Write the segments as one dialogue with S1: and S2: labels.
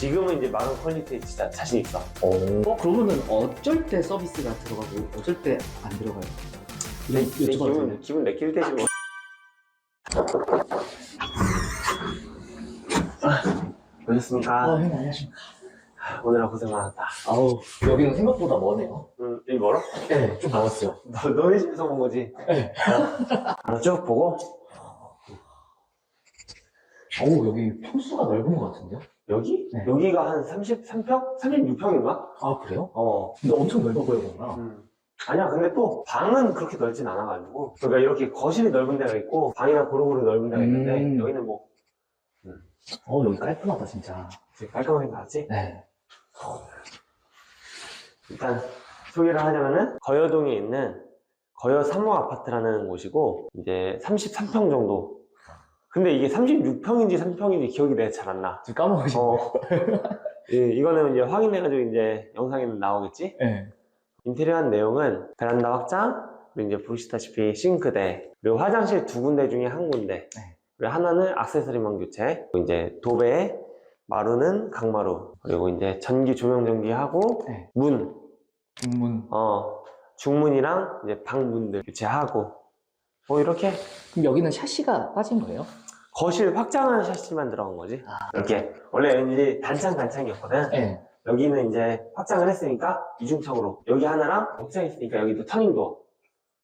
S1: 지금은 이제 마른 퀄리티에 진짜 자신 있어.
S2: 어, 그러면은 어쩔 때 서비스가 들어가고 어쩔 때 안 들어가요?
S1: 내,
S2: 네,
S1: 내 기분, 기분 내킬 때지 뭐. 오셨습니까?
S2: 아, 형님 안녕하십니까.
S1: 오늘은 고생 많았다.
S2: 아우, 여기는 생각보다 머네요.
S1: 음, 일 멀어?
S2: 네, 좀 나왔어요.
S1: 너, 너네 집에서 온 거지?
S2: 네.
S1: 하나 쭉 보고,
S2: 어우, 여기 평수가 넓은 것 같은데요?
S1: 여기?
S2: 네.
S1: 여기가 한 33평? 36평인가?
S2: 아, 그래요?
S1: 어.
S2: 근데 엄청 넓어 보여, 보구나.
S1: 음. 아니야, 근데 또 방은 그렇게 넓진 않아가지고. 그러니까 이렇게 거실이 넓은 데가 있고, 방이나 고루고루 넓은 데가 있는데,
S2: 음.
S1: 여기는 뭐,
S2: 어, 여기 깔끔하다, 진짜.
S1: 되게 깔끔하게 나왔지?
S2: 네.
S1: 일단 소개를 하자면은 거여동에 있는 거여 3호 아파트라는 곳이고 이제 33평 정도 근데 이게 36평인지 3평인지 기억이 내가 잘안 나.
S2: 지금 까먹으신
S1: 어.
S2: 거예요?
S1: 예, 이거는 이제 확인해가지고 이제 영상에는 나오겠지?
S2: 네.
S1: 인테리어한 내용은 베란다 확장, 그리고 이제 보시다시피 싱크대, 그리고 화장실 두 군데 중에 한 군데,
S2: 네.
S1: 그리고 하나는 액세서리만 교체, 그리고 이제 도배, 마루는 강마루, 그리고 이제 전기 조명 전기하고
S2: 네.
S1: 문,
S2: 중문.
S1: 어, 중문이랑 이제 방문들 교체하고 뭐 이렇게
S2: 그럼 여기는 샤시가 빠진 거예요?
S1: 거실 확장한 샤시만 들어간 거지.
S2: 아.
S1: 이렇게 원래 이제 단창 단창이었거든.
S2: 네.
S1: 여기는 이제 확장을 했으니까 이중창으로 여기 하나랑 확장했으니까 여기도 터닝도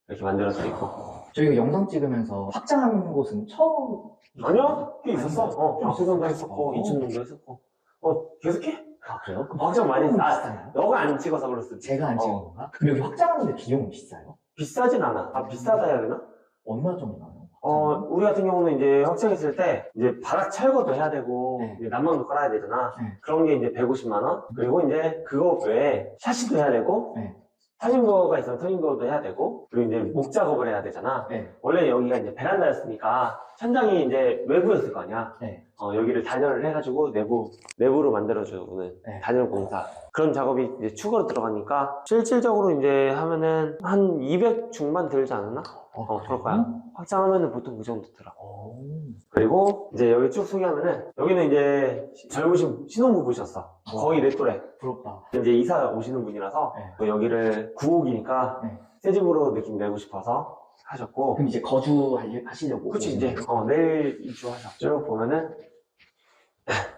S1: 이렇게 만들어져 있고.
S2: 저희가 영상 찍으면서 확장한 곳은 처음.
S1: 아니야? 꽤 있었어. 어, 박수정도 했었고
S2: 어.
S1: 이춘동도 했었고. 어, 계속해?
S2: 아, 그래요? 그럼
S1: 확장 많이 했어. 아,
S2: 비싸요?
S1: 너가 안 찍어서 있지.
S2: 제가 안 찍은
S1: 어,
S2: 건가? 그럼 여기 확장하는데 비용이 비싸요?
S1: 비싸진 않아. 아, 비싸다 해야 되나?
S2: 얼마 정도 나요?
S1: 어, 우리 같은 경우는 이제 확장했을 때, 이제 바닥 철거도 해야 되고,
S2: 네.
S1: 이제 난방도 깔아야 되잖아.
S2: 네.
S1: 그런 게 이제 150만원. 그리고 이제 그거 외에 샤시도 해야 되고,
S2: 네.
S1: 터닝도어가 있으면 터닝도어도 해야 되고, 그리고 이제 목 작업을 해야 되잖아.
S2: 네.
S1: 원래 여기가 이제 베란다였으니까, 천장이 이제 외부였을 거 아니야.
S2: 네.
S1: 어, 여기를 단열을 해가지고 내부, 내부로 만들어주는
S2: 네.
S1: 단열 공사. 그런 작업이 이제 추가로 들어가니까, 실질적으로 이제 하면은 한 200 중반 들지 않았나? 어, 그럴 거야. 확장하면은 보통 그 정도.
S2: 오.
S1: 그리고 이제 여기 쭉 소개하면은 여기는 이제 젊으신 신혼부부셨어. 거의 내 또래.
S2: 부럽다.
S1: 이제 이사 오시는 분이라서
S2: 네.
S1: 또 여기를 구옥이니까
S2: 네.
S1: 새 집으로 느낌 내고 싶어서 하셨고.
S2: 그럼 이제 거주하시려고.
S1: 그치 이제? 어, 내일 이주하셨죠. 쭉 보면은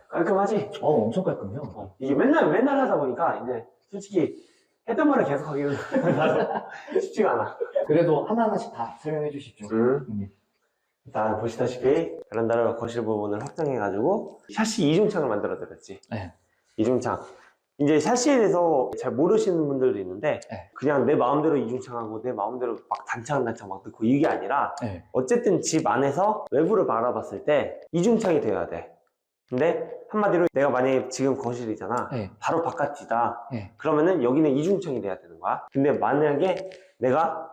S1: 깔끔하지.
S2: 어, 엄청 깔끔해요.
S1: 어, 이게 맨날 맨날 하다 보니까 이제 솔직히 했던 말을 계속 하기는 쉽지가 않아.
S2: 그래도 하나하나씩 다 설명해 주십시오.
S1: 음.
S2: 음.
S1: 일단 보시다시피 베란다를 거실 부분을 확장해가지고 샤시 이중창을 만들어 드렸지.
S2: 네.
S1: 이중창. 이제 샤시에 대해서 잘 모르시는 분들도 있는데
S2: 네.
S1: 그냥 내 마음대로 이중창하고 내 마음대로 막 단창 단창 막 넣고 이게 아니라
S2: 네.
S1: 어쨌든 집 안에서 외부를 바라봤을 때 이중창이 되어야 돼. 근데 한마디로 내가 만약에 지금 거실이잖아.
S2: 네.
S1: 바로 바깥이다.
S2: 네.
S1: 그러면은 여기는 이중창이 돼야 되는 거야. 근데 만약에 내가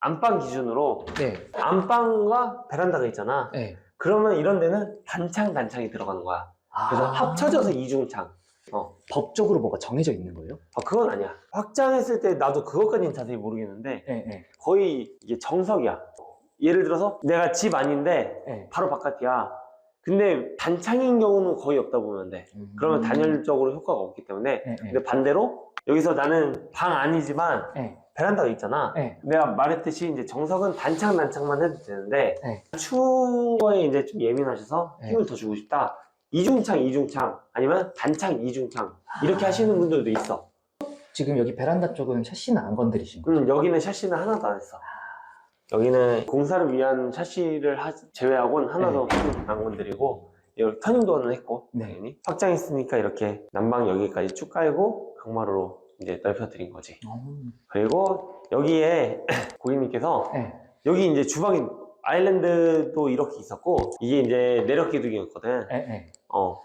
S1: 안방 기준으로
S2: 네.
S1: 안방과 베란다가 있잖아.
S2: 네.
S1: 그러면 이런 데는 단창 단창이 들어가는 거야. 그래서
S2: 아.
S1: 합쳐져서 이중창.
S2: 법적으로 뭐가 정해져 있는 거예요?
S1: 아, 그건 아니야. 확장했을 때 나도 그것까지는 자세히 모르겠는데
S2: 네. 네.
S1: 거의 이게 정석이야. 예를 들어서 내가 집 안인데
S2: 네.
S1: 바로 바깥이야. 근데 단창인 경우는 거의 없다 보면 돼. 그러면 단열적으로 효과가 없기 때문에.
S2: 네. 네.
S1: 근데 반대로 여기서 나는 방 아니지만
S2: 네.
S1: 베란다가 있잖아.
S2: 네.
S1: 내가 말했듯이 이제 정석은 단창 단창만 해도 되는데
S2: 네.
S1: 추운 거에 이제 좀 예민하셔서
S2: 네.
S1: 힘을 더 주고 싶다. 이중창 이중창 아니면 단창 이중창 이렇게
S2: 아.
S1: 하시는 분들도 있어.
S2: 지금 여기 베란다 쪽은 샤시는 안 건드리신 거예요?
S1: 음, 여기는 샤시는 하나도 안 했어. 여기는 공사를 위한 샤시를 하- 제외하고는 하나도 안 건드리고 여기 터닝도어는 했고
S2: 네.
S1: 당연히 확장했으니까 이렇게 난방 여기까지 쭉 깔고 강마루로 이제 넓혀드린 거지.
S2: 음.
S1: 그리고 여기에 고객님께서
S2: 네.
S1: 여기 이제 주방이 아일랜드도 이렇게 있었고 이게 이제 내력 기둥이었거든.
S2: 네. 네.
S1: 어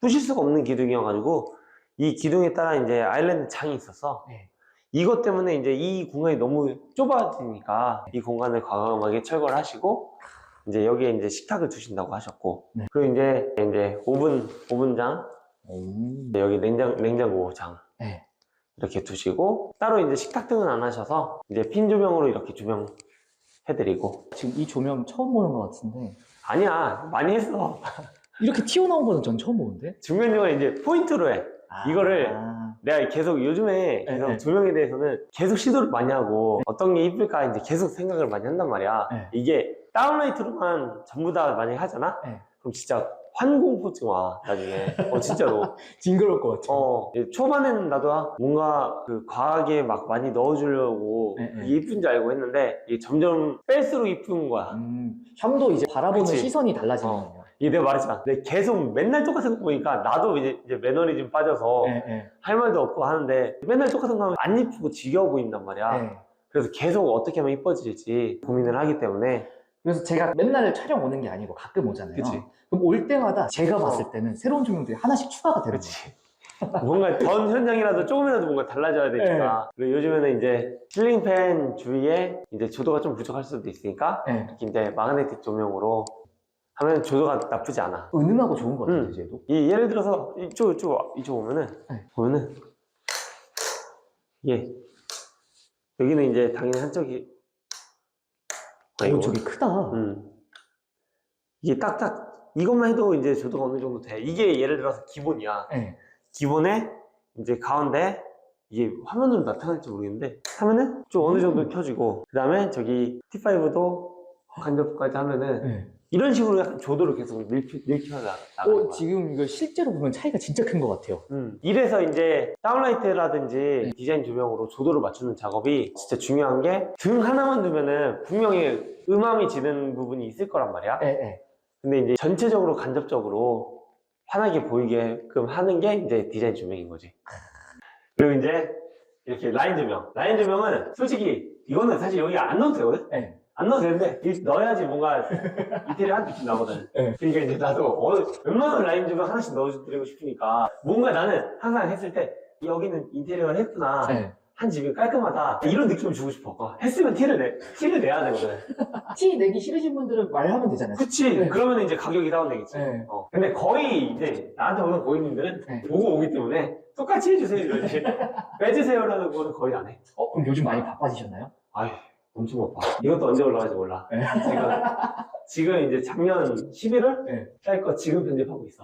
S1: 부실 수가 없는 기둥이어가지고 이 기둥에 따라 이제 아일랜드 장이 있었어.
S2: 네.
S1: 이것 때문에 이제 이 공간이 너무 좁아지니까 이 공간을 과감하게 철거를 하시고 이제 여기에 이제 식탁을 두신다고 하셨고
S2: 네.
S1: 그리고 이제 이제 오븐 오븐장
S2: 오.
S1: 여기 냉장 냉장고장
S2: 네.
S1: 이렇게 두시고 따로 이제 식탁 등은 안 하셔서 이제 핀 조명으로 이렇게 조명 해드리고
S2: 지금 이 조명 처음 보는 것 같은데
S1: 아니야 많이 했어
S2: 이렇게 튀어나온 거는 전 처음 보는데.
S1: 중간중간 이제 포인트로 해. 이거를
S2: 아,
S1: 내가 계속 요즘에 계속
S2: 네.
S1: 조명에 대해서는 계속 시도를 많이 하고 어떤 게 이쁠까 이제 계속 생각을 많이 한단 말이야.
S2: 네.
S1: 이게 다운라이트로만 전부 다 만약에 하잖아?
S2: 네.
S1: 그럼 진짜 환공포증 와, 나중에. 어, 진짜로.
S2: 징그러울 것 같아.
S1: 어, 초반에는 나도 뭔가 그 과하게 막 많이 넣어주려고
S2: 네, 네.
S1: 이게 이쁜 줄 알고 했는데 이게 점점 뺄수록 이쁜 거야.
S2: 음, 형도 이제 바라보는
S1: 그치.
S2: 시선이 달라지는
S1: 어.
S2: 거예요.
S1: 이게 내가 말했잖아. 내가 계속 맨날 똑같은 거 보니까 나도 이제, 이제 매너리즘 빠져서
S2: 네, 네.
S1: 할 말도 없고 하는데 맨날 똑같은 거 하면 안 이쁘고 지겨워 보인단 말이야.
S2: 네.
S1: 그래서 계속 어떻게 하면 이뻐질지 고민을 하기 때문에
S2: 그래서 제가 맨날 촬영 오는 게 아니고 가끔 오잖아요.
S1: 그치.
S2: 그럼 올 때마다 제가 봤을 때는 새로운 조명들이 하나씩 추가가 되는 거예요.
S1: 뭔가 전 현장이라도 조금이라도 뭔가 달라져야 되니까 그리고 요즘에는 이제 실링팬 주위에 이제 조도가 좀 부족할 수도 있으니까
S2: 네.
S1: 이렇게 이제 마그네틱 조명으로 하면 조도가 나쁘지 않아
S2: 은은하고 좋은 것 같아요,
S1: 음.
S2: 쟤도.
S1: 이 예를 들어서 이쪽 이쪽 이쪽 보면은
S2: 네.
S1: 보면은 예 여기는 이제 당연히 한쪽이
S2: 오, 저기 크다.
S1: 음. 이게 딱딱 이것만 해도 이제 조도가 어느 정도 돼. 이게 예를 들어서 기본이야.
S2: 네.
S1: 기본에 이제 가운데 이게 화면으로 나타날지 모르겠는데 하면은 좀 어느 정도 켜지고 그 다음에 저기 T5도 간접까지 하면은
S2: 네.
S1: 이런 식으로 약간 조도를 계속 나- 나가는
S2: 어,
S1: 거야.
S2: 지금 이거 실제로 보면 차이가 진짜 큰 것 같아요.
S1: 음. 이래서 이제 다운라이트라든지
S2: 네.
S1: 디자인 조명으로 조도를 맞추는 작업이 진짜 중요한 게 등 하나만 두면은 분명히 음암이 지는 부분이 있을 거란 말이야.
S2: 네, 네.
S1: 근데 이제 전체적으로 간접적으로 환하게 보이게끔 하는 게 이제 디자인 조명인 거지. 그리고 이제 이렇게 라인 조명. 라인 조명은 솔직히 이거는 사실 여기 안 넣어도 되거든?
S2: 네.
S1: 안 넣어도 되는데 이- 넣어야지 뭔가 이태리 한 느낌 나거든.
S2: 네.
S1: 그러니까 이제 나도 어, 웬만한 라인 조명 하나씩 넣어드리고 싶으니까 뭔가 나는 항상 했을 때 여기는 인테리어를 했구나.
S2: 네.
S1: 한 집이 깔끔하다. 이런 느낌을 주고 싶어. 어, 했으면 티를 내, 티를 내야 되거든.
S2: 티 내기 싫으신 분들은 말하면 되잖아요.
S1: 그치.
S2: 네.
S1: 그러면 이제 가격이 다운되겠지.
S2: 네.
S1: 어. 근데 거의 이제 나한테 오는 고객님들은
S2: 네.
S1: 보고 오기 때문에 똑같이 해주세요 이러지. 빼주세요라는 거는 거의 안 해.
S2: 어, 그럼 요즘 많이 바빠지셨나요?
S1: 아휴, 엄청 바빠. 이것도 언제 올라갈지 몰라.
S2: 네.
S1: 지금, 지금 이제 작년 11월?
S2: 네.
S1: 짤거 지금 편집하고 있어.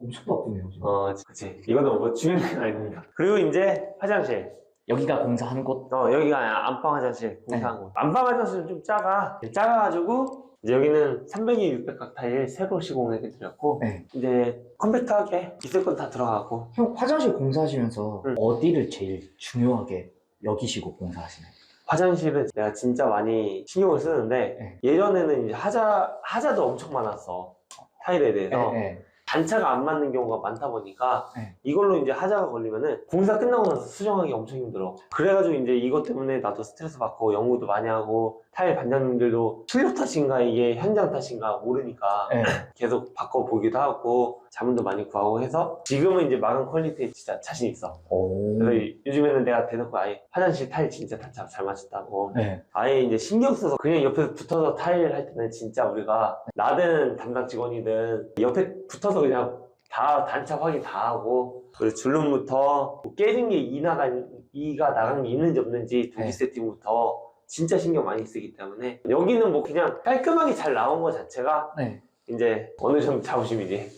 S2: 엄청 바쁘네요, 지금.
S1: 어, 그치. 이거는 뭐 중요한 건 아닙니다. 그리고 이제 화장실.
S2: 여기가 공사하는 곳.
S1: 어, 여기가 안방 화장실 공사 한 곳. 안방 화장실은 좀 작아. 작아가지고, 이제 여기는 300에 600각 타일 새로 시공해드렸고,
S2: 네.
S1: 이제 컴팩트하게 있을 건 다 들어가고,
S2: 형, 화장실 공사하시면서
S1: 응.
S2: 어디를 제일 중요하게 여기시고 공사하시나요?
S1: 화장실은 내가 진짜 많이 신경을 쓰는데,
S2: 네.
S1: 예전에는 이제 하자, 하자도 엄청 많았어. 타일에 대해서.
S2: 네.
S1: 단차가 안 맞는 경우가 많다 보니까
S2: 네.
S1: 이걸로 이제 하자가 걸리면은 공사 끝나고 나서 수정하기 엄청 힘들어. 그래가지고 이제 이것 때문에 나도 스트레스 받고 연구도 많이 하고 타일 반장님들도 출력 탓인가 이게 현장 탓인가 모르니까
S2: 네.
S1: 계속 바꿔보기도 하고 자문도 많이 구하고 해서 지금은 이제 마감 퀄리티에 진짜 자신 있어.
S2: 오.
S1: 그래서 이- 요즘에는 내가 대놓고 아예 화장실 타일 진짜 단차 잘 맞췄다고
S2: 네.
S1: 아예 이제 신경 써서 그냥 옆에 붙어서 타일 할 때는 진짜 우리가 나든 담당 직원이든 옆에 붙어서 그냥 다 단차 확인 다 하고 그리고 줄눈부터 뭐 깨진 게 이 나간 이가 나간 게 있는지 없는지 두기
S2: 네.
S1: 세팅부터 진짜 신경 많이 쓰기 때문에 여기는 뭐 그냥 깔끔하게 잘 나온 거 자체가
S2: 네.
S1: 이제 어느 정도 자부심이지.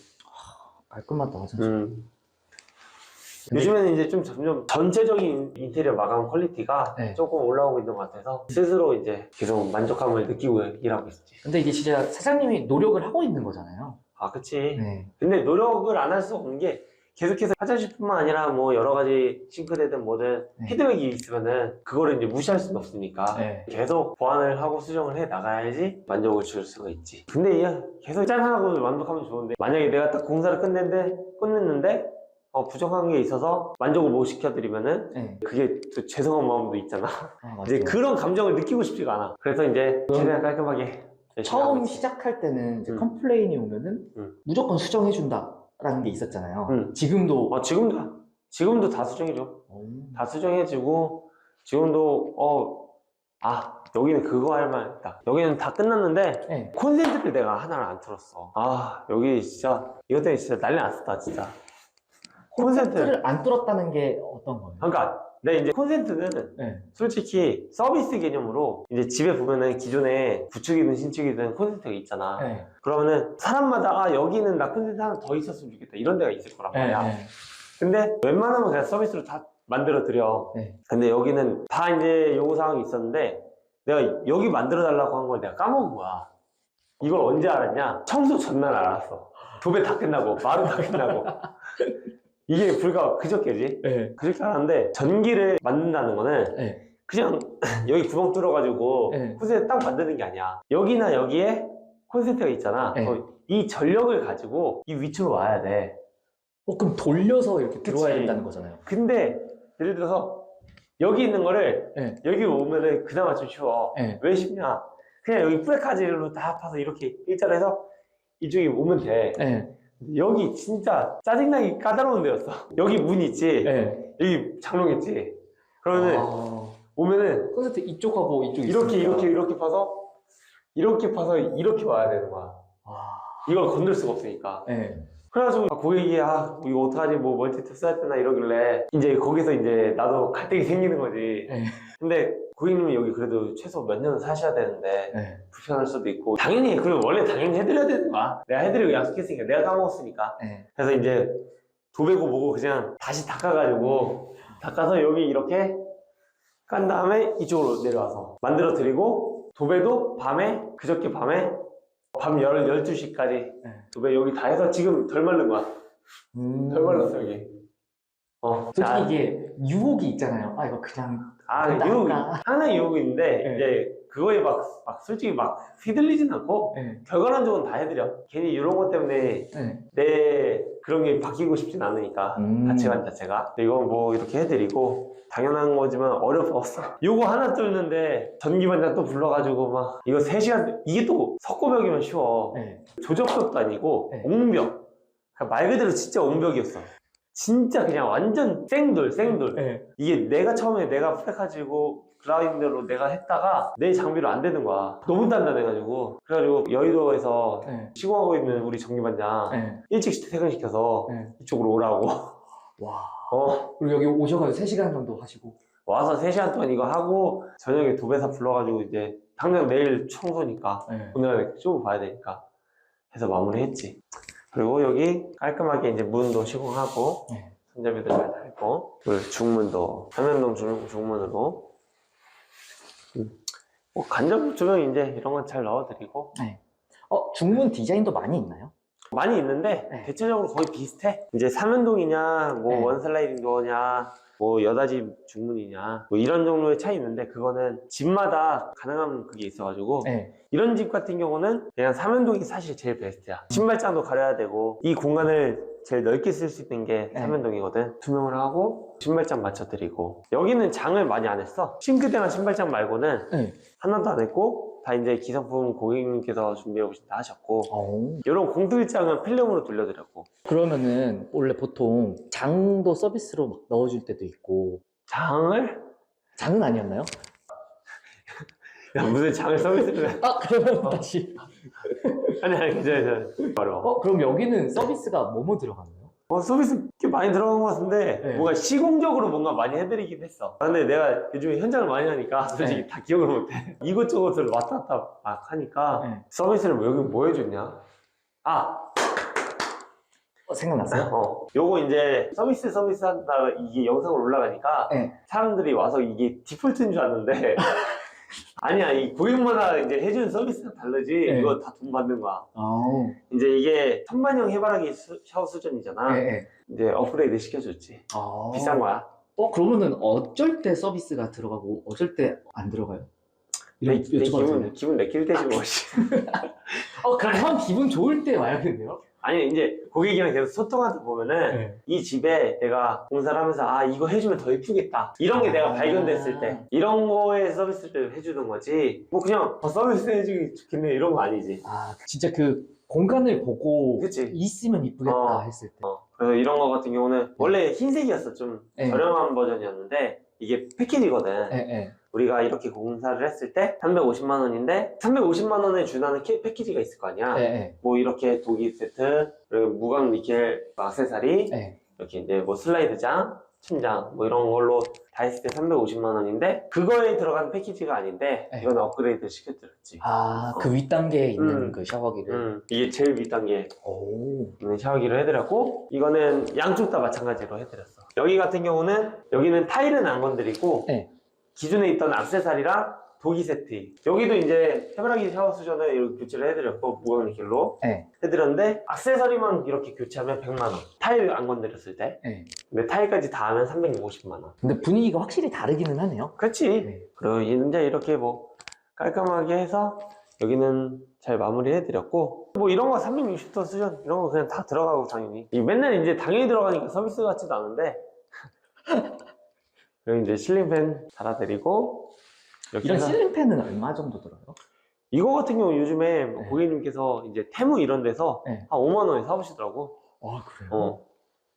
S2: 깔끔하다, 진짜.
S1: 음. 요즘에는 이제 좀 점점 전체적인 인테리어 마감 퀄리티가
S2: 네.
S1: 조금 올라오고 있는 것 같아서 스스로 이제 계속 만족감을 느끼고 일하고 있지.
S2: 근데 이게 진짜 사장님이 노력을 하고 있는 거잖아요.
S1: 아, 그치.
S2: 네.
S1: 근데 노력을 안 할 수 없는 게 계속해서 화장실뿐만 아니라 뭐 여러 가지 싱크대든 뭐든
S2: 네.
S1: 피드백이 있으면은 그거를 이제 무시할 수는 없으니까
S2: 네.
S1: 계속 보완을 하고 수정을 해 나가야지 만족을 줄 수가 있지. 근데 이 계속 짠하고 만족하면 좋은데 만약에 내가 딱 공사를 끝냈는데 끝냈는데 어, 부족한 게 있어서 만족을 못 시켜드리면은
S2: 네.
S1: 그게 또 죄송한 마음도 있잖아.
S2: 아.
S1: 이제 그런 감정을 느끼고 싶지가 않아. 그래서 이제 최대한 깔끔하게
S2: 처음. 시작할 때는 이제
S1: 음.
S2: 컴플레인이 오면은
S1: 음.
S2: 무조건 수정해준다라는 게 있었잖아요.
S1: 음.
S2: 지금도
S1: 어, 지금도 지금도 다 수정해줘.
S2: 오.
S1: 다 수정해주고 지금도 어 아 여기는 그거 할말 있다. 여기는 다 끝났는데
S2: 네.
S1: 콘센트를 내가 하나를 안 틀었어. 아 여기 진짜 이것 때문에 진짜 난리 났었다 진짜. 콘센트.
S2: 콘센트를 안 뚫었다는 게 어떤 거예요?
S1: 그러니까 근데 이제 콘센트는
S2: 네.
S1: 솔직히 서비스 개념으로 이제 집에 보면은 기존에 구축이든 신축이든 콘센트가 있잖아.
S2: 네.
S1: 그러면은 사람마다 아, 여기는 나 콘센트 하나 더 있었으면 좋겠다 이런 데가 있을 거란
S2: 네.
S1: 말이야.
S2: 네.
S1: 근데 웬만하면 그냥 서비스로 다 만들어 드려.
S2: 네.
S1: 근데 여기는 다 이제 요구 사항이 있었는데 내가 여기 만들어 달라고 한 걸 내가 까먹은 거야. 이걸 언제 알았냐? 청소 전날 알았어. 도배 다 끝나고 마루 다 끝나고 이게 불과 그저께지.
S2: 네.
S1: 그저께 알았는데 전기를 만든다는 거는
S2: 네.
S1: 그냥 여기 구멍 뚫어가지고
S2: 네.
S1: 콘센트 딱 만드는 게 아니야. 여기나 여기에 콘센트가 있잖아.
S2: 네.
S1: 어, 이 전력을 가지고 이 위치로 와야 돼.
S2: 어, 그럼 돌려서 이렇게 들어와야. 된다는 거잖아요.
S1: 근데 예를 들어서 여기 있는 거를
S2: 네.
S1: 여기 오면은 그나마 좀 쉬워.
S2: 네.
S1: 왜 쉽냐? 그냥 여기 프레카지로 다 파서 이렇게 일자로 해서 이쪽에 오면 돼.
S2: 네.
S1: 여기 진짜 짜증나게 까다로운 데였어. 여기 문 있지?
S2: 네.
S1: 여기 장롱 있지? 그러면은
S2: 아,
S1: 오면은
S2: 콘센트 이쪽하고 이쪽
S1: 이렇게
S2: 있으니까.
S1: 이렇게 이렇게 파서 이렇게 파서 이렇게 와야 되는 거야.
S2: 아,
S1: 이걸 건들 수가 없으니까.
S2: 네.
S1: 그래가지고 고객이 아 이거 어떡하지 뭐 멀티탭 써야 되나 이러길래 이제 거기서 이제 나도 갈등이 생기는 거지.
S2: 네.
S1: 근데 고객님이 여기 그래도 최소 몇 년은 사셔야 되는데
S2: 네.
S1: 불편할 수도 있고 당연히 그럼 원래 당연히 해드려야 되는 거야. 내가 해드리고 약속했으니까 내가 까먹었으니까.
S2: 네.
S1: 그래서 이제 도배고 뭐고 그냥 다시 닦아가지고 닦아서 여기 이렇게 깐 다음에 이쪽으로 내려와서 만들어 드리고 도배도 밤에 그저께 밤에 밤 12시까지
S2: 네.
S1: 도배 여기 다 해서 지금 덜 마른 거야
S2: 음.
S1: 덜 말랐어 여기 어,
S2: 솔직히
S1: 자,
S2: 이게 유혹이 있잖아요. 아, 이거 그냥.
S1: 아, 유혹, 하나 유혹이 있는데,
S2: 네.
S1: 이제, 그거에 막, 막, 솔직히 막, 휘둘리진 않고,
S2: 네.
S1: 결과론적으로 다 해드려. 괜히 이런 것 때문에
S2: 네.
S1: 내 그런 게 바뀌고 싶진 않으니까,
S2: 음.
S1: 가치관 자체가. 이건 뭐, 이렇게 해드리고, 당연한 거지만 어렵었어. 요거 하나 뚫는데, 전기반장 또 불러가지고 막, 이거 3시간, 이게 또 석고벽이면 쉬워.
S2: 네.
S1: 조적벽도 아니고,
S2: 네.
S1: 옹벽. 그러니까 말 그대로 진짜 옹벽이었어. 진짜 그냥 완전 생돌, 생돌.
S2: 네.
S1: 이게 내가 처음에 내가 프레가지고 그라인더로 내가 했다가 내 장비로 안 되는 거야. 너무 단단해가지고. 그래가지고 여의도에서
S2: 네.
S1: 시공하고 있는 우리 전기반장
S2: 네.
S1: 일찍 퇴근시켜서
S2: 네.
S1: 이쪽으로 오라고.
S2: 와.
S1: 어,
S2: 그리고 여기 오셔가지고 3시간 정도 하시고.
S1: 와서 3시간 동안 이거 하고 저녁에 도배사 불러가지고 이제 당장 내일 청소니까
S2: 네.
S1: 오늘 쇼부 봐야 되니까 해서 마무리했지. 그리고 여기 깔끔하게 이제 문도 시공하고
S2: 네.
S1: 손잡이도 잘 달고 그리고 중문도 삼연동 중, 중문으로 음. 뭐 간접 조명 이제 이런 건 잘 넣어드리고
S2: 어, 중문 디자인도 많이 있나요?
S1: 많이 있는데
S2: 네.
S1: 대체적으로 거의 비슷해 이제 삼연동이냐 뭐
S2: 네.
S1: 원슬라이딩 도어냐 뭐 여다집 중문이냐 뭐 이런 종류의 차이 있는데 그거는 집마다 가능한 그게 있어가지고
S2: 네.
S1: 이런 집 같은 경우는 그냥 삼연동이 사실 제일 베스트야. 신발장도 가려야 되고 이 공간을 제일 넓게 쓸 수 있는 게
S2: 네.
S1: 삼연동이거든. 투명을 하고 신발장 맞춰드리고 여기는 장을 많이 안 했어. 싱크대나 신발장 말고는
S2: 네.
S1: 하나도 안 했고 다 이제 기성품 고객님께서 준비해 오신 다 하셨고
S2: 어.
S1: 이런 공들장은 필름으로 돌려드렸고
S2: 그러면은 원래 보통 장도 서비스로 막 넣어줄 때도 있고
S1: 장을
S2: 장은 아니었나요?
S1: 야, 무슨 장을 서비스를 해?
S2: 아 그러면 다시
S1: 아니 아니 괜찮아 괜찮아 바로
S2: 어 그럼 여기는 서비스가 뭐뭐 들어가나요?
S1: 어, 서비스 꽤 많이 들어간 것 같은데
S2: 네.
S1: 뭔가 시공적으로 뭔가 많이 해드리긴 했어 아, 근데 내가 요즘에 현장을 많이 하니까 솔직히
S2: 네.
S1: 다 기억을 못해 이것저것을 왔다 갔다 막 하니까
S2: 네.
S1: 서비스를 뭐 여기 뭐 해줬냐 아
S2: 어, 생각났어요?
S1: 어, 요거 이제 서비스 서비스 한다 이게 영상으로 올라가니까
S2: 네.
S1: 사람들이 와서 이게 디폴트인 줄 알았는데 아니야 이 고객마다 이제 해주는 서비스가 다르지
S2: 네.
S1: 이거 다 돈 받는 거야
S2: 아우
S1: 이제 이게 천만형 해바라기 수- 샤워 수준이잖아
S2: 네, 네.
S1: 이제 업그레이드 시켜줬지
S2: 아.
S1: 비싼 거야
S2: 어 그러면은 어쩔 때 서비스가 들어가고 어쩔 때 안 들어가요?
S1: 내,
S2: 이런
S1: 내
S2: 여쭤봐도
S1: 기분,
S2: 되나요?
S1: 기분 내킬 때지 뭐. 씨.
S2: 어 그럼 형 기분 좋을 때 와야겠네요?
S1: 아니, 이제 고객이랑 계속 소통하다 보면은
S2: 네.
S1: 이 집에 내가 공사를 하면서 아, 이거 해주면 더 이쁘겠다. 이런 게 내가
S2: 아.
S1: 발견됐을 때. 이런 거에 서비스를 해주는 거지. 뭐 그냥 어, 서비스 해주기 좋겠네. 이런 거 아니지.
S2: 아 진짜 그 공간을 보고
S1: 그치.
S2: 있으면 이쁘겠다
S1: 어.
S2: 했을 때
S1: 어, 그래서 이런 거 같은 경우는 원래 흰색이었어. 좀
S2: 네.
S1: 저렴한 버전이었는데 이게 패키지거든.
S2: 네, 네.
S1: 우리가 이렇게 공사를 했을 때 350만 원인데 350만 원에 준하는 캐- 패키지가 있을 거 아니야.
S2: 네, 네.
S1: 뭐 이렇게 도기 세트, 그리고 무광 니켈 액세서리,
S2: 네.
S1: 이렇게 이제 뭐 슬라이드장, 침장 뭐 이런 걸로 다 했을 때 350만 원인데 그거에 들어간 패키지가 아닌데
S2: 네.
S1: 이건 업그레이드 시켜드렸지.
S2: 아, 그 윗단계에 있는
S1: 음.
S2: 그 샤워기를.
S1: 음, 이게 제일 윗단계
S2: 오.
S1: 있는 샤워기를 해드렸고 이거는 양쪽 다 마찬가지로 해드렸어. 여기 같은 경우는 여기는 타일은 안 건드리고
S2: 네.
S1: 기존에 있던 악세사리랑 도기 세트 여기도 이제 해바라기 샤워 수전을 이렇게 교체를 해드렸고 무광니켈로
S2: 네.
S1: 해드렸는데 악세사리만 이렇게 교체하면 100만 원 타일 안 건드렸을 때
S2: 네.
S1: 근데 타일까지 다 하면 350만 원
S2: 근데 분위기가 확실히 다르기는 하네요.
S1: 그렇지
S2: 네.
S1: 그리고 이제 이렇게 뭐 깔끔하게 해서 여기는 잘 마무리 해드렸고 뭐 이런 거 360도 수전 이런 거 그냥 다 들어가고 당연히 이 맨날 이제 당연히 들어가니까 서비스 같지도 않은데 그리고 이제 실링팬 달아드리고
S2: 이런 실링팬은 얼마 정도 들어요?
S1: 이거 같은 경우 요즘에 뭐
S2: 네.
S1: 고객님께서 이제 테무 이런 데서
S2: 네.
S1: 한 5만 원에 사보시더라고
S2: 아, 그래요?
S1: 어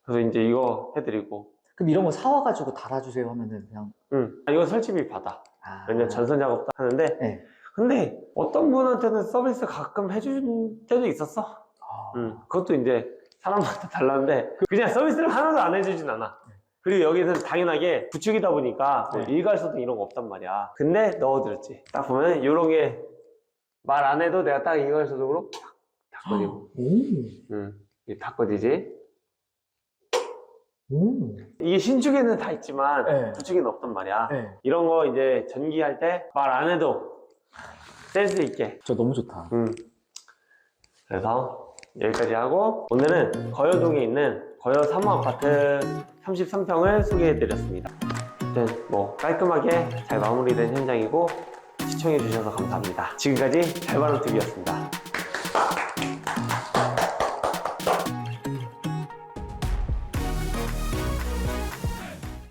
S1: 그래서 이제 이거 해드리고
S2: 그럼 이런 거 사와가지고 달아주세요 하면은 그냥.
S1: 응 아, 이거 설치비 받아
S2: 아.
S1: 왜냐면 전선 작업도 하는데
S2: 네.
S1: 근데 어떤 분한테는 서비스 가끔 해준 때도 있었어.
S2: 아.
S1: 음, 그것도 이제 사람마다 달랐는데 그냥 서비스를 하나도 안 해주진 않아. 그리고 여기는 당연하게 구축이다 보니까 뭐
S2: 네.
S1: 일괄소등 이런 거 없단 말이야. 근데 넣어드렸지. 딱 보면 이런 게 말 안 해도 내가 딱 일괄소등으로 탁 꺼지고,
S2: 오.
S1: 음, 이게 탁 꺼지지.
S2: 오.
S1: 이게 신축에는 다 있지만
S2: 네.
S1: 구축에는 없단 말이야.
S2: 네.
S1: 이런 거 이제 전기할 때 말 안 해도 센스 있게
S2: 저 너무 좋다.
S1: 음. 그래서 여기까지 하고 오늘은 거여동에 있는 거여 3호 아파트 33평을 소개해드렸습니다. 아무튼 뭐 깔끔하게 잘 마무리된 현장이고 시청해주셔서 감사합니다. 지금까지 잘바람TV였습니다.